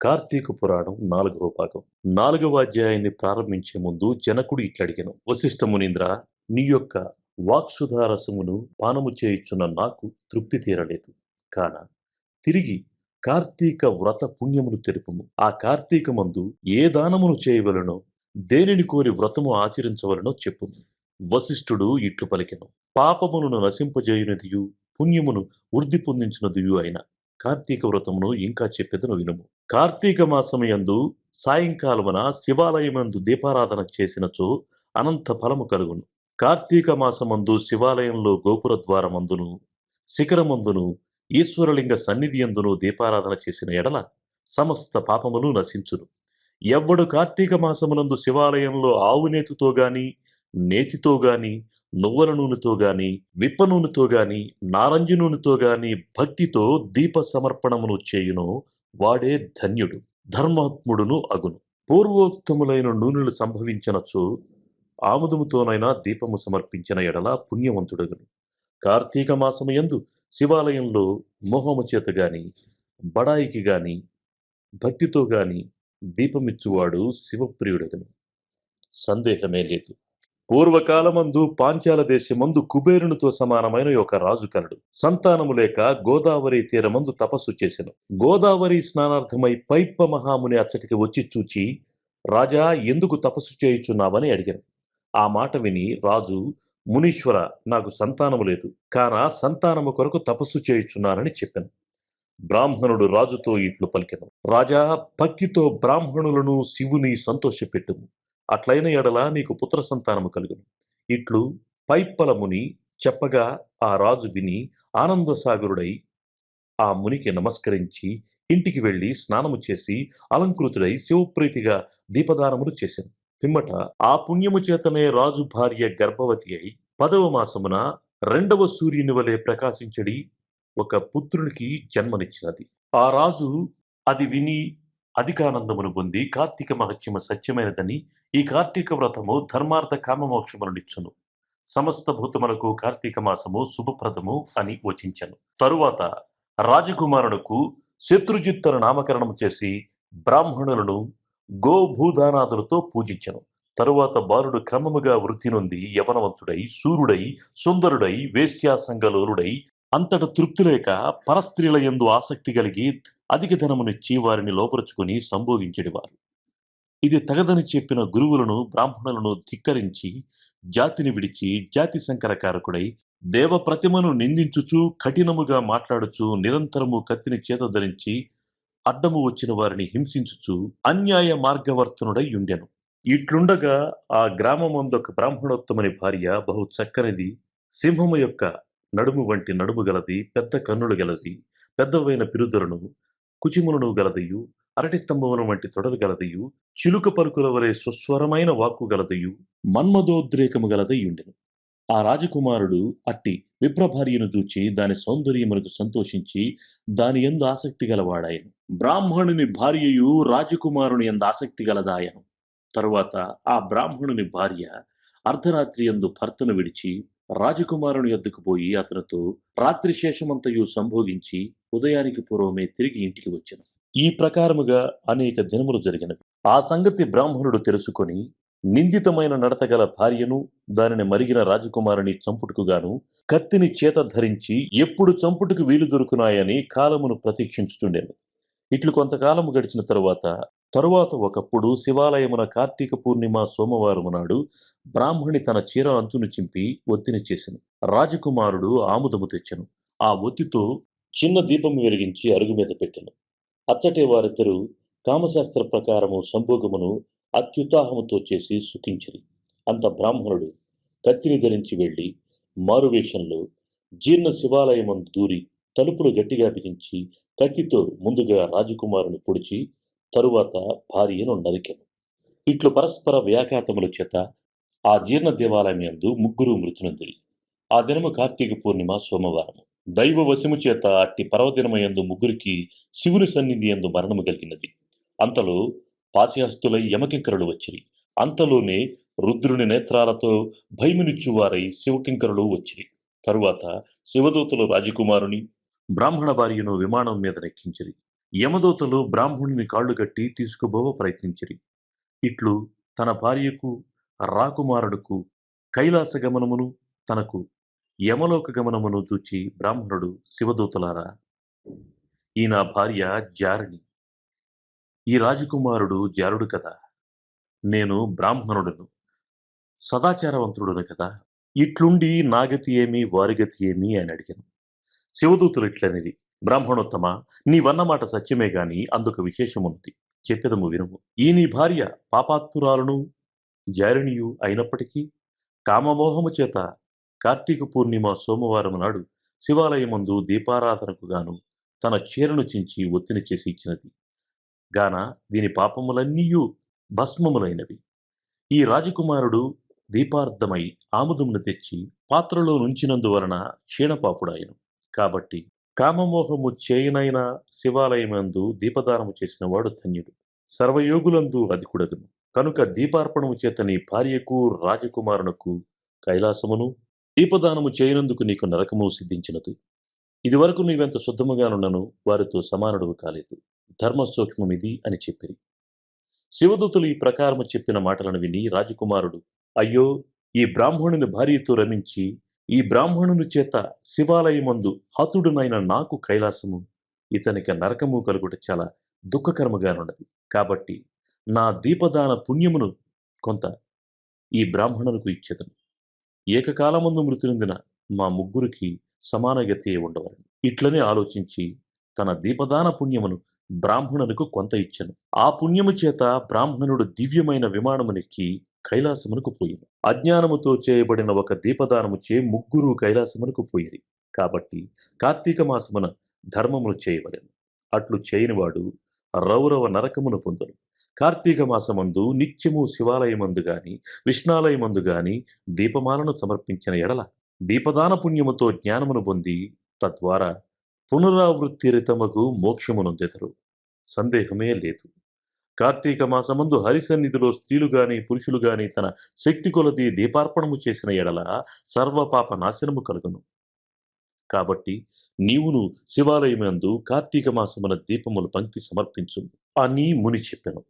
కార్తీక పురాణం నాలుగవ భాగం. నాలుగవ అధ్యాయాన్ని ప్రారంభించే ముందు జనకుడు ఇట్లడిగాను వశిష్ఠ మునీంద్ర నీ యొక్క వాక్సుధారసమును పానము చేయుచున్న నాకు తృప్తి తీరలేదు. కాన తిరిగి కార్తీక వ్రత పుణ్యమును తెలుపుము ఆ కార్తీక మందు ఏ దానమును చేయవలనో దేనిని కోరి వ్రతము ఆచరించవలనో చెప్పుము వశిష్ఠుడు ఇట్లు పలికెను పాపమును నశింపజేయునదియు పుణ్యమును వృద్ధి పొందించినదియు అయిన కార్తీక వ్రతమును ఇంకా చెప్పేదను వినుము. కార్తీక మాసమయందు సాయంకాలమున శివాలయమందు దీపారాధన చేసినచో అనంత ఫలము కలుగును. కార్తీక మాసమందు శివాలయంలో గోపుర ద్వారమందును శిఖరమందును ఈశ్వరలింగ సన్నిధి అందును దీపారాధన చేసిన ఎడల సమస్త పాపములు నశించును. ఎవ్వడు కార్తీక మాసమునందు శివాలయంలో ఆవు నేతితో గాని నేతితో గాని నువ్వుల నూనెతో గాని విప్ప నూనెతో గాని నారంజి నూనెతో గాని భక్తితో దీప సమర్పణమును చేయును వాడే ధన్యుడు ధర్మాత్ముడును అగును. పూర్వోక్తములైన నూనెలు సంభవించినచో ఆముదముతోనైనా దీపము సమర్పించిన ఎడల పుణ్యవంతుడగును. కార్తీక మాసము యందు శివాలయంలో మోహము చేత గాని బడాయికి గాని భక్తితో గాని దీపమిచ్చువాడు శివప్రియుడగను. సందేహమే లేదు. పూర్వకాలమందు పాంచాల దేశమందు కుబేరునితో సమానమైన ఒక రాజు కనుడు సంతానము లేక గోదావరి తీరమందు తపస్సు చేసెను. గోదావరి స్నానార్థమై పైప్ప మహాముని అచ్చటికి వచ్చి చూచి రాజా ఎందుకు తపస్సు చేయుచున్నావని అడిగాను. ఆ మాట విని రాజు మునీశ్వర నాకు సంతానము లేదు. కాన సంతానము కొరకు తపస్సు చేయుచున్నానని చెప్పాను. బ్రాహ్మణుడు రాజుతో ఇట్లు పలికెను. రాజా భక్తితో బ్రాహ్మణులను శివుని సంతోషపెట్టుము. అట్లైన ఎడల నీకు పుత్ర సంతానము కలుగును. ఇట్లు పైప్పల ముని చెప్పగా ఆ రాజు విని ఆనందసాగరుడై ఆ మునికి నమస్కరించి ఇంటికి వెళ్ళి స్నానము చేసి అలంకృతుడై శివప్రీతిగా దీపదానములు చేశాను పిమ్మట ఆ పుణ్యము చేతనే రాజు భార్య గర్భవతి అయి పదవ మాసమున రెండవ సూర్యుని వలె ప్రకాశించడి ఒక పుత్రునికి జన్మనిచ్చినది. ఆ రాజు అది విని అధికానందమును పొంది కార్తీక మహత్యము సత్యమైనదని ఈ కార్తీక వ్రతము ధర్మార్థ కామమోక్షములనిచ్చును సమస్త భూతములకు కార్తీక మాసము శుభప్రదము అని వచించను. తరువాత రాజకుమారునకు శత్రుజిత్తును నామకరణం చేసి బ్రాహ్మణులను గోభూదానాదులతో పూజించను. తరువాత బాలుడు క్రమముగా వృద్ధి నొంది యవనవంతుడై సూర్యుడై సుందరుడై వేశ్యాసంగలోరుడై అంతట తృప్తి లేక పరస్త్రీల యందు ఆసక్తి కలిగి అధిక ధనమునిచ్చి వారిని లోపరుచుకుని సంభోగించెడివారు ఇది తగదని చెప్పిన గురువులను బ్రాహ్మణులను ధిక్కరించి జాతిని విడిచి జాతి సంకరకారకుడై దేవ ప్రతిమను నిందించుచు కఠినముగా మాట్లాడుచు నిరంతరము కత్తిని చేత ధరించి అడ్డము వచ్చిన వారిని హింసించుచు అన్యాయ మార్గవర్తనుడై ఉండెను. ఇట్లుండగా ఆ గ్రామమందొక బ్రాహ్మణోత్తమని భార్య బహు చక్కనిది సింహము యొక్క నడుము వంటి నడుము గలది పెద్ద కన్నులు గలది పెద్దవైన పిరుదరును కుచిములను గలదయు అరటి స్తంభమును వంటి తొడలు గలదయు చిలుక పలుకుల వలె సుస్వరమైన వాక్కు గలదయు మన్మదోద్రేకము గలదయ్యుండెను. ఆ రాజకుమారుడు అట్టి విప్రభార్యను చూచి దాని సౌందర్యమునకు సంతోషించి దాని ఎందు ఆసక్తి గలవాడాయను. బ్రాహ్మణుని భార్యయు రాజకుమారుని ఎందు ఆసక్తి గలదాయను. తరువాత ఆ బ్రాహ్మణుని భార్య అర్ధరాత్రి ఎందు భర్తను విడిచి రాజకుమారుని యొద్దకు పోయి అతనితో రాత్రి శేషమంతయు సంభోగించి ఉదయానికి పూర్వమే తిరిగి ఇంటికి వచ్చెను. ఈ ప్రకారముగా అనేక దినములు జరిగినవి. ఆ సంగతి బ్రాహ్మణుడు తెలుసుకొని నిందితమైన నడతగల భార్యను దానిని మరిగిన రాజకుమారుని చంపుటకుగాను కత్తిని చేత ధరించి ఎప్పుడు చంపుటకు వీలు దొరుకునాయని కాలమును ప్రతీక్షించుచుండెను. ఇట్లు కొంతకాలము గడిచిన తరువాత తరువాత ఒకప్పుడు శివాలయమున కార్తీక పూర్ణిమ సోమవారము నాడు బ్రాహ్మణి తన చీర అంచును చింపి ఒత్తిని చేసెను. రాజకుమారుడు ఆముదము తెచ్చెను. ఆ ఒత్తితో చిన్న దీపము వెలిగించి అరుగు మీద పెట్టెను. అచ్చటే వారిద్దరూ కామశాస్త్ర ప్రకారము సంభోగమును అత్యుత్సాహముతో చేసి సుఖించిరి. అంత బ్రాహ్మణుడు కత్తిని ధరించి వెళ్ళి మారువేషంలో జీర్ణ శివాలయమందు దూరి తలుపులు గట్టిగా బిగించి కత్తితో ముందుగా రాజకుమారుని పొడిచి తరువాత భార్యను నరికెను. ఇట్లు పరస్పర వ్యాఘాతముల చేత ఆ జీర్ణ దేవాలయం యందు ముగ్గురు మృతునందిరి ఆ దినము కార్తీక పూర్ణిమ సోమవారము. దైవ వశము చేత అట్టి పర్వదినమయందు ముగ్గురికి శివుని సన్నిధి యందు మరణము కలిగినది. అంతలో పాశ్యాస్తులై యమకింకరులు వచ్చిరి. అంతలోనే రుద్రుని నేత్రాలతో భయమునిచ్చువారై శివకింకరులు వచ్చిరి. తరువాత శివదూతలు రాజకుమారుని బ్రాహ్మణ భార్యను విమానం మీద నెక్కించిరి. యమదూతలు బ్రాహ్మణుని కాళ్ళు కట్టి తీసుకుపోవ ప్రయత్నించిరి. ఇట్లు తన భార్యకు రాకుమారుడుకు కైలాస గమనమును తనకు యమలోక గమనమును చూచి బ్రాహ్మణుడు శివదూతలారా ఈ నా భార్య జారిణి. ఈ రాజకుమారుడు జారుడు కదా నేను బ్రాహ్మణుడును సదాచారవంతుడును కదా. ఇట్లుండి నాగతి ఏమి వారిగతి ఏమి అని అడిగాను. శివదూతులు ఇట్లనిది బ్రాహ్మణోత్తమ నీవన్నమాట సత్యమే గాని అందుకు విశేషమున్నది చెప్పెదము వినుము. ఈ నీ భార్య పాపాత్మురాలను జారిణియు అయినప్పటికీ కామమోహము చేత కార్తీక పూర్ణిమ సోమవారం నాడు శివాలయమందు దీపారాధనకు గాను తన చీరను చించి ఒత్తిని చేసి ఇచ్చినది. గాన దీని పాపములన్నీయు భస్మములైనవి. ఈ రాజకుమారుడు దీపార్థమై ఆముదమును తెచ్చి పాత్రలో నుంచినందువలన క్షీణపాపుడాయను. కాబట్టి కామమోహము చేయనైన శివాలయమందు దీపదానము చేసిన వాడు ధన్యుడు. సర్వయోగులందు అధికుడగును కనుక దీపార్పణము చేత నీ భార్యకు రాజకుమారునకు కైలాసమును దీపదానము చేయనందుకు నీకు నరకము సిద్ధించినది. ఇదివరకు నీవెంత శుద్ధముగానున్నను వారితో సమానుడు కాలేదు. ధర్మ సూక్ష్మమిది అని చెప్పిరి. శివదూతులు ఈ ప్రకారము చెప్పిన మాటలను విని రాజకుమారుడు అయ్యో ఈ బ్రాహ్మణుని భార్యతో రమించి ఈ బ్రాహ్మణుని చేత శివాలయమందు హతుడునైన నాకు కైలాసము ఇతనికి నరకము కలుగుట చాలా దుఃఖకరముగానున్నది. కాబట్టి నా దీపదాన పుణ్యమును కొంత ఈ బ్రాహ్మణులకు ఇచ్చేదను. ఏకకాలమందు మృతునిందిన మా ముగ్గురికి సమానగతి ఉండవలను. ఇట్లనే ఆలోచించి తన దీపదాన పుణ్యమును బ్రాహ్మణులకు కొంత ఇచ్చను. ఆ పుణ్యము చేత బ్రాహ్మణుడు దివ్యమైన విమానమునెక్కి కైలాసమునకు పోయిను అజ్ఞానముతో చేయబడిన ఒక దీపదానము చే ముగ్గురు కైలాసమునకు పోయిరి. కాబట్టి కార్తీక మాసమున ధర్మమును చేయవలెను. అట్లు చేయనివాడు రౌరవ నరకమును పొందును. కార్తీక మాసమందు నిత్యము శివాలయమందు గాని విష్ణాలయమందు గాని దీపమాలను సమర్పించిన ఎడల దీపదాన పుణ్యముతో జ్ఞానమును పొంది తద్వారా పునరావృత్తి రితమకు మోక్షమునొందెదరు. సందేహమే లేదు. కార్తీక మాసమందు హరిసన్నిధిలో స్త్రీలు గాని పురుషులు గాని తన శక్తి కొలది దీపార్పణము చేసిన ఎడల సర్వపాప నాశనము కలుగును. కాబట్టి నీవును శివాలయమందు కార్తీక మాసమున దీపములు పంక్తి సమర్పించు అని ముని చెప్పెను.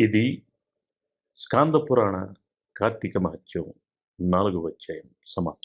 ఇది స్కాంద పురాణ కార్తీక మహత్యం నాలుగవ అధ్యాయం. సమాప్తం.